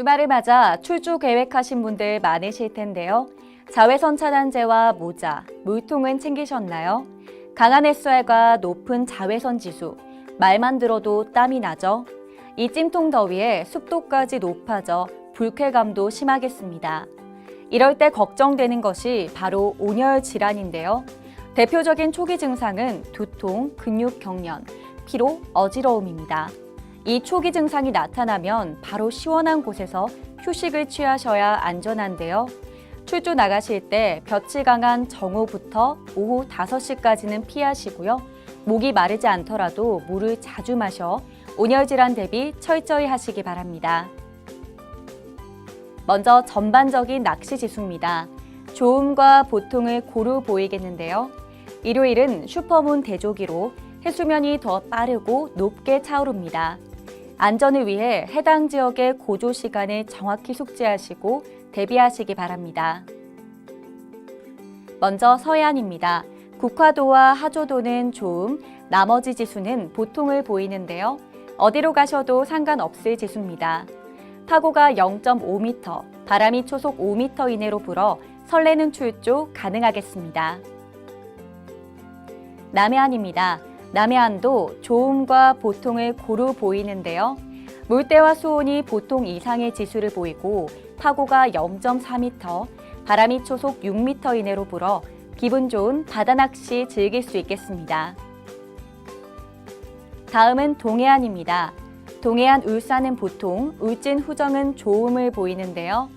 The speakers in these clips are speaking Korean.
주말을 맞아 출주 계획하신 분들 많으실 텐데요. 자외선 차단제와 모자, 물통은 챙기셨나요? 강한 햇살과 높은 자외선 지수, 말만 들어도 땀이 나죠? 이 찜통 더위에 습도까지 높아져 불쾌감도 심하겠습니다. 이럴 때 걱정되는 것이 바로 온열 질환인데요. 대표적인 초기 증상은 두통, 근육 경련, 피로, 어지러움입니다. 이 초기 증상이 나타나면 바로 시원한 곳에서 휴식을 취하셔야 안전한데요. 출조 나가실 때 볕이 강한 정오부터 오후 5시까지는 피하시고요. 목이 마르지 않더라도 물을 자주 마셔 온열 질환 대비 철저히 하시기 바랍니다. 먼저 전반적인 낚시 지수입니다. 좋음과 보통을 고루 보이겠는데요. 일요일은 슈퍼문 대조기로 해수면이 더 빠르고 높게 차오릅니다. 안전을 위해 해당 지역의 고조 시간을 정확히 숙지하시고 대비하시기 바랍니다. 먼저 서해안입니다. 국화도와 하조도는 좋음, 나머지 지수는 보통을 보이는데요. 어디로 가셔도 상관없을 지수입니다. 파고가 0.5m, 바람이 초속 5m 이내로 불어 설레는 출조 가능하겠습니다. 남해안입니다. 남해안도 좋음과 보통을 고루 보이는데요. 물때와 수온이 보통 이상의 지수를 보이고 파고가 0.4m, 바람이 초속 6m 이내로 불어 기분 좋은 바다 낚시 즐길 수 있겠습니다. 다음은 동해안입니다. 동해안 울산은 보통, 울진 후정은 좋음을 보이는데요.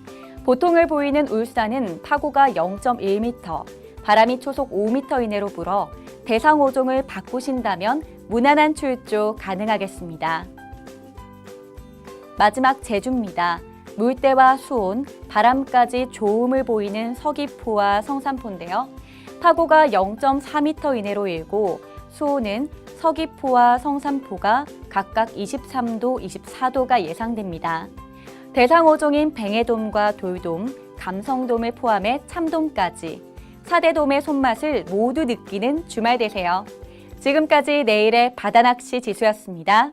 보통을 보이는 울산은 파고가 0.1m, 바람이 초속 5m 이내로 불어 대상 5종을 바꾸신다면 무난한 출조 가능하겠습니다. 마지막 제주입니다. 물때와 수온, 바람까지 좋음을 보이는 서귀포와 성산포인데요. 파고가 0.4m 이내로 일고 수온은 서귀포와 성산포가 각각 23도, 24도가 예상됩니다. 대상 5종인 뱅해돔과 돌돔, 감성돔을 포함해 참돔까지 4대돔의 손맛을 모두 느끼는 주말 되세요. 지금까지 내일의 바다낚시 지수였습니다.